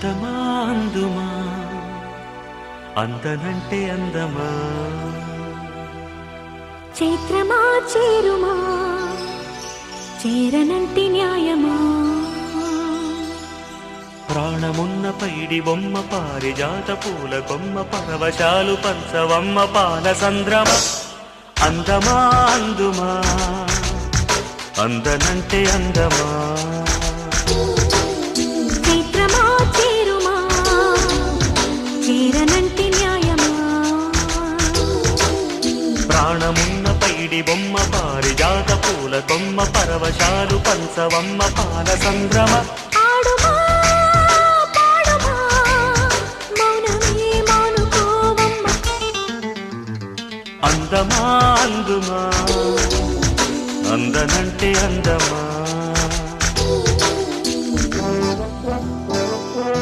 అందమా అందుమా అందనంటే అందమా? చైత్రమా చేరుమా? చేరనంటి న్యాయమా? ప్రాణమున్న పైడి బొమ్మ పారిజాత పూల కొమ్మ పరవశాలు పంచవమ్మ పాల సంద్రమ. అందమా అందుమా? అందనంటే అందమా? ప్రాణమున్న పైడి బొమ్మ పారిజాత పూల కొమ్మ పరవశాలు పంచవమ్మ పాల సంద్రమ. అందమా అందుమా? అందనంటే అందమా?